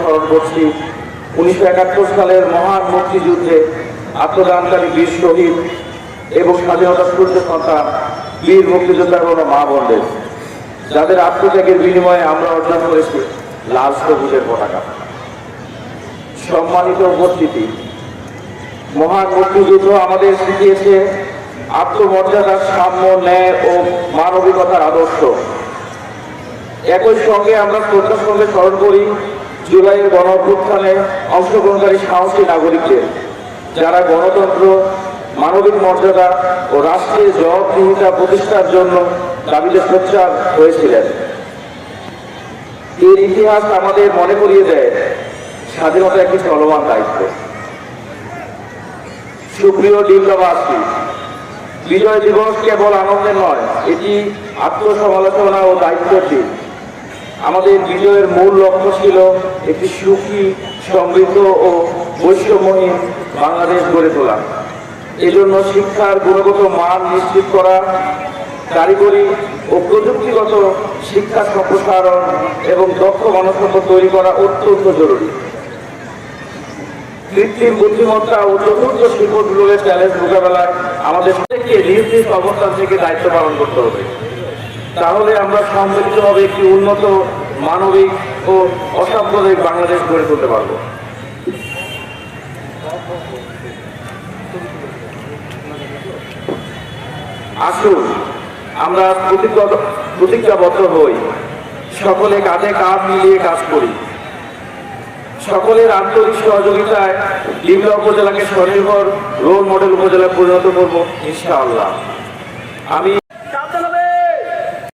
স্মরণ করছি উনিশশো একাত্তর সালের মহান মুক্তিযুদ্ধে আত্মদানকারী বীর শহীদ এবং স্বাধীনতা সূর্য সন্তান বীর মা যাদের আত্মত্যাগের বিনিময়ে আমরা অর্জন করেছি লাল সবুজের পতাকা। সম্মানিত উপস্থিতি, মহান মুক্তিযুদ্ধ আমাদের শিখিয়েছে আত্মমর্যাদার সাম্য, ন্যায় ও মানবিকতার আদর্শ। একই সঙ্গে আমরা শ্রদ্ধার সঙ্গে স্মরণ করি জুলাইয়ের গণ অভ্যুত্থানে অংশগ্রহণকারী সাহসী নাগরিকদের, যারা গণতন্ত্র, মানবিক মর্যাদা ও রাষ্ট্রীয় জবাবদিহিতা প্রতিষ্ঠার জন্য দাবিতে সোচ্চার হয়েছিলেন। এর ইতিহাস আমাদের মনে করিয়ে দেয় স্বাধীনতা একটি চলমান দায়িত্ব। সুপ্রিয় ডিমলাবাসী বিজয় দিবস কেবল আনন্দের নয়, এটি আত্মসমালোচনা ও দায়িত্বের দিন আমাদের বিজয়ের মূল লক্ষ্য ছিল একটি সুখী, সমৃদ্ধ ও বৈষম্যহীন বাংলাদেশ গড়ে তোলা। এজন্য শিক্ষার গুণগত মান নিশ্চিত করা, কারিগরি ও প্রযুক্তিগত শিক্ষা সম্প্রসারণ এবং দক্ষ মানসম্পদ তৈরি করা অত্যন্ত জরুরি। কৃত্রিম বুদ্ধিমত্তা ও চতুর্থ শিল্পগুলোর চ্যালেঞ্জ মোকাবেলায় আমাদের প্রত্যেককে নিজ নিজ অবস্থান থেকে দায়িত্ব পালন করতে হবে। তাহলে আমরা সমৃদ্ধভাবে একটি উন্নত মানবিক ও অসাম্প্রদায়িক বাংলাদেশ গড়ে তুলতে পারব। আসুন, আমরা প্রতিজ্ঞাবদ্ধ হই। সকলে কাঁধে কাঁধ মিলিয়ে কাজ করি। সকলের আন্তরিক সহযোগিতায় ডিমলা উপজেলাকে স্বনির্ভর রোল মডেল উপজেলায় পরিণত করব, ইনশাআল্লাহ। আমি